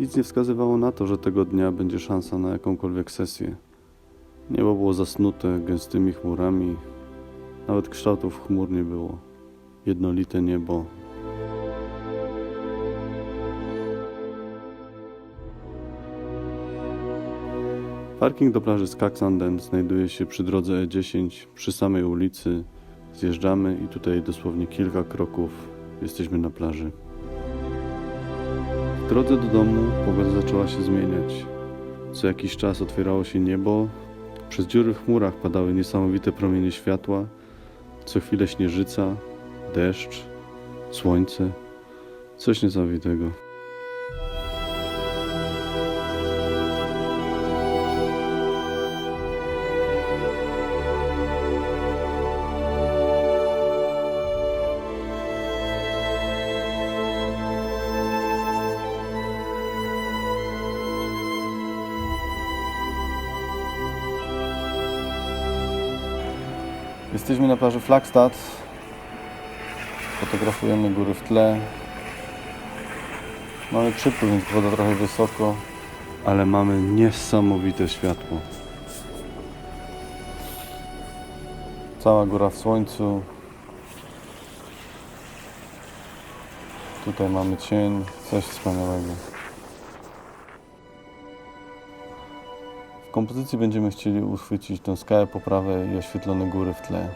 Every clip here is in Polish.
Nic nie wskazywało na to, że tego dnia będzie szansa na jakąkolwiek sesję. Niebo było zasnute gęstymi chmurami, nawet kształtów chmur nie było. Jednolite niebo. Parking do plaży Skaksanden znajduje się przy drodze E10, przy samej ulicy. Zjeżdżamy i tutaj dosłownie kilka kroków jesteśmy na plaży. W drodze do domu pogoda zaczęła się zmieniać. Co jakiś czas otwierało się niebo, przez dziury w chmurach padały niesamowite promienie światła, co chwilę śnieżyca, deszcz, słońce. Coś niesamowitego. Jesteśmy na plaży Flagstad. Fotografujemy góry w tle. Mamy przypływ, więc woda trochę wysoko, ale mamy niesamowite światło. Cała góra w słońcu. Tutaj mamy cień, coś wspaniałego. Kompozycji będziemy chcieli uchwycić tą skałę po prawej i oświetlone góry w tle.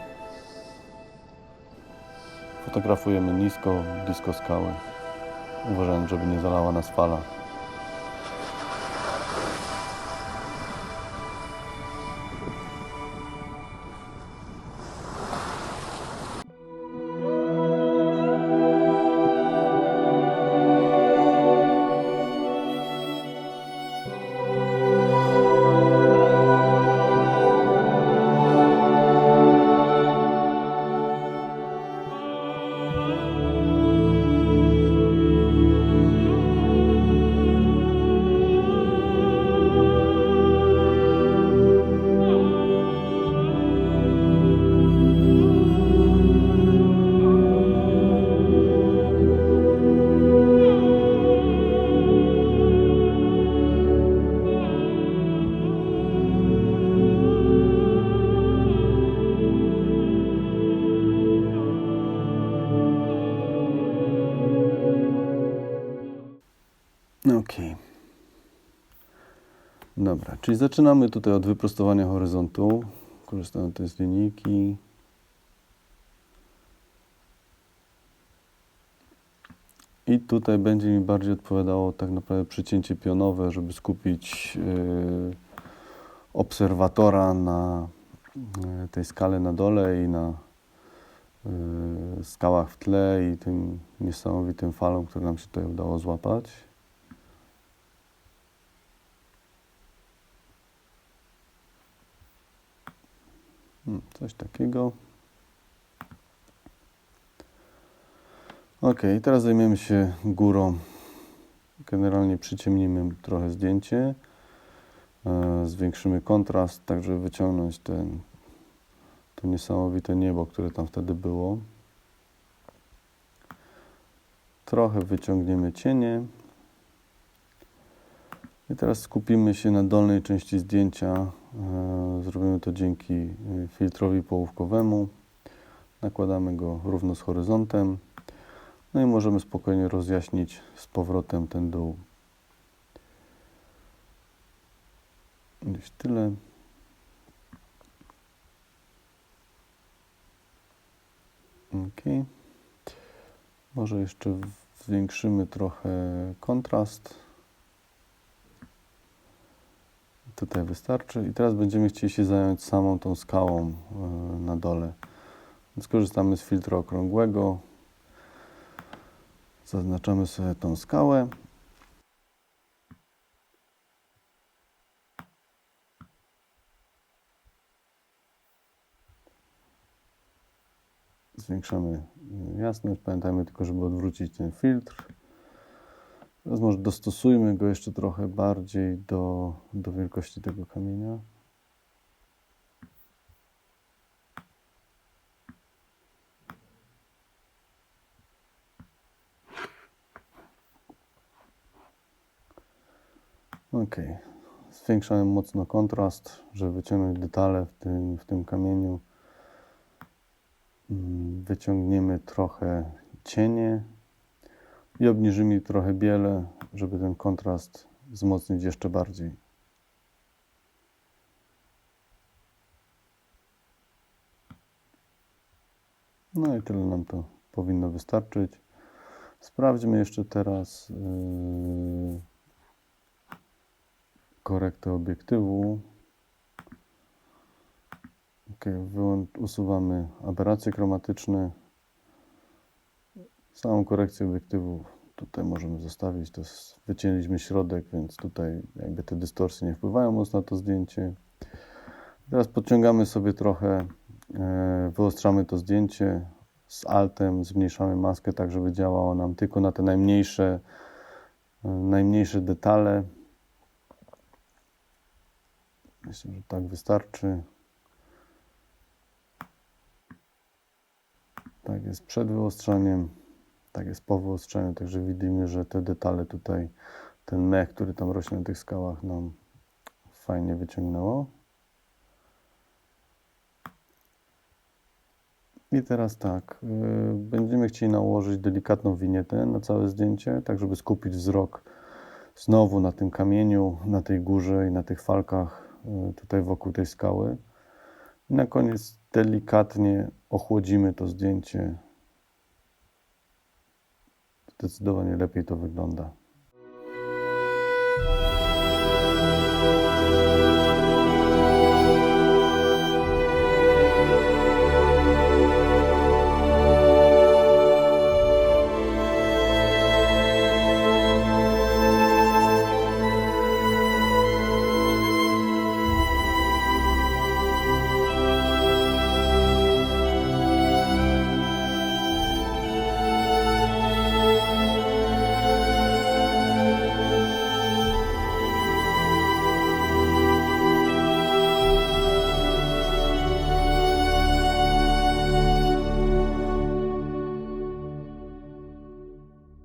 Fotografujemy nisko, blisko skały, uważając, żeby nie zalała nas fala. Dobra, czyli zaczynamy tutaj od wyprostowania horyzontu. Korzystamy tutaj z linijki. I tutaj będzie mi bardziej odpowiadało tak naprawdę przycięcie pionowe, żeby skupić yy, obserwatora na yy, tej skale na dole i na yy, skałach w tle i tym niesamowitym falom, które nam się tutaj udało złapać. Coś takiego. Ok, teraz zajmiemy się górą. Generalnie przyciemnimy trochę zdjęcie. E, zwiększymy kontrast, tak żeby wyciągnąć ten, to niesamowite niebo, które tam wtedy było. Trochę wyciągniemy cienie. I teraz skupimy się na dolnej części zdjęcia. E, Zrobimy to dzięki e, filtrowi połówkowemu. Nakładamy go równo z horyzontem. No i możemy spokojnie rozjaśnić z powrotem ten dół. Gdzieś tyle. Ok. Może jeszcze zwiększymy trochę kontrast. Tutaj wystarczy. I teraz będziemy chcieli się zająć samą tą skałą e, na dole. Więc korzystamy z filtru okrągłego. Zaznaczamy sobie tą skałę. Zwiększamy jasność. Pamiętajmy tylko, żeby odwrócić ten filtr. Teraz może dostosujmy go jeszcze trochę bardziej do, do wielkości tego kamienia. Ok. Zwiększamy mocno kontrast, żeby wyciągnąć detale w tym, w tym kamieniu. Mm, Wyciągniemy trochę cienie i obniżymy trochę biele, żeby ten kontrast wzmocnić jeszcze bardziej. No i tyle nam to powinno wystarczyć. Sprawdźmy jeszcze teraz yy, korektę obiektywu. Ok, usuwamy aberracje chromatyczne. Samą korekcję obiektywu tutaj możemy zostawić. To wycięliśmy środek, więc tutaj jakby te dystorsje nie wpływają mocno na to zdjęcie. Teraz podciągamy sobie trochę, e, wyostrzamy to zdjęcie z altem, zmniejszamy maskę tak, żeby działało nam tylko na te najmniejsze, e, najmniejsze detale. Myślę, że tak wystarczy. Tak jest przed wyostrzaniem, tak jest po także widzimy, że te detale tutaj, ten mech, który tam rośnie na tych skałach nam fajnie wyciągnęło. I teraz tak, y, będziemy chcieli nałożyć delikatną winietę na całe zdjęcie, tak żeby skupić wzrok znowu na tym kamieniu, na tej górze i na tych falkach y, tutaj wokół tej skały. I na koniec delikatnie ochłodzimy to zdjęcie. Zdecydowanie lepiej to wygląda.